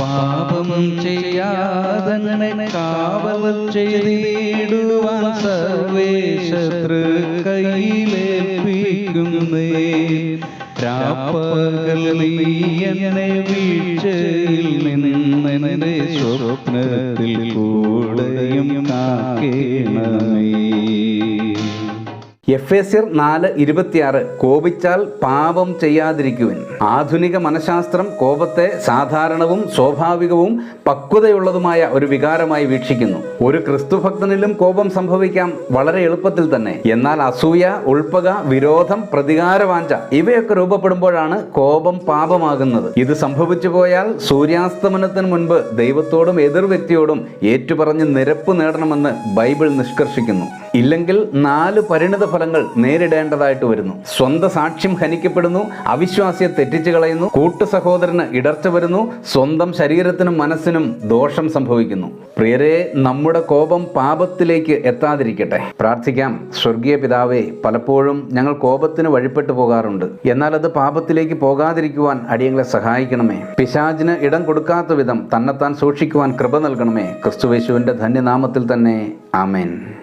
പാപം ചെയ്യാതെ കാവൽ ചെയ്തിടുവാൻ സർവേശത്രു കയ്യിലേൽപ്പിക്കുന്നേ രാപ്പകൽ നീ എന്നെ വീഴ്ചയിൽ നിന്നെ സ്വപ്നത്തിൽ കൂടെയും കാക്കേണമേ. എഫ് എസ് നാല് ഇരുപത്തിയാറ് കോപിച്ചാൽ പാപം ചെയ്യാതിരിക്കുവിൻ. ആധുനിക മനഃശാസ്ത്രം കോപത്തെ സാധാരണവും സ്വാഭാവികവും പക്വതയുള്ളതുമായ ഒരു വികാരമായി വീക്ഷിക്കുന്നു. ഒരു ക്രിസ്തുഭക്തനിലും കോപം സംഭവിക്കാം വളരെ എളുപ്പത്തിൽ തന്നെ. എന്നാൽ അസൂയ ഉൾപ്പക വിരോധം പ്രതികാരവാഞ്ച ഇവയൊക്കെ രൂപപ്പെടുമ്പോഴാണ് കോപം പാപമാകുന്നത്. ഇത് സംഭവിച്ചു പോയാൽ സൂര്യാസ്തമനത്തിന് മുൻപ് ദൈവത്തോടും എതിർ വ്യക്തിയോടും ഏറ്റുപറഞ്ഞ് നിരപ്പ് നേടണമെന്ന് ബൈബിൾ നിഷ്കർഷിക്കുന്നു. ഇല്ലെങ്കിൽ നാല് പരിണിത ഫലങ്ങൾ നേരിടേണ്ടതായിട്ട് വരുന്നു. സ്വന്തം സാക്ഷ്യം ഹനിക്കപ്പെടുന്നു അവിശ്വാസിയെ തെറ്റിച്ചു കളയുന്നു കൂട്ടു സഹോദരന് ഇടർച്ച വരുന്നു സ്വന്തം ശരീരത്തിനും മനസ്സിനും ദോഷം സംഭവിക്കുന്നു. പ്രിയരെ നമ്മുടെ കോപം പാപത്തിലേക്ക് എത്താതിരിക്കട്ടെ. പ്രാർത്ഥിക്കാം. സ്വർഗീയ പിതാവേ പലപ്പോഴും ഞങ്ങൾ കോപത്തിന് വഴിപ്പെട്ടു പോകാറുണ്ട്. എന്നാൽ അത് പാപത്തിലേക്ക് പോകാതിരിക്കുവാൻ അടിയങ്ങളെ സഹായിക്കണമേ. പിശാജിന് ഇടം കൊടുക്കാത്ത വിധം തന്നെത്താൻ സൂക്ഷിക്കുവാൻ കൃപ നൽകണമേ. ക്രിസ്തുവേശുവിന്റെ ധന്യനാമത്തിൽ തന്നെ. ആമേൻ.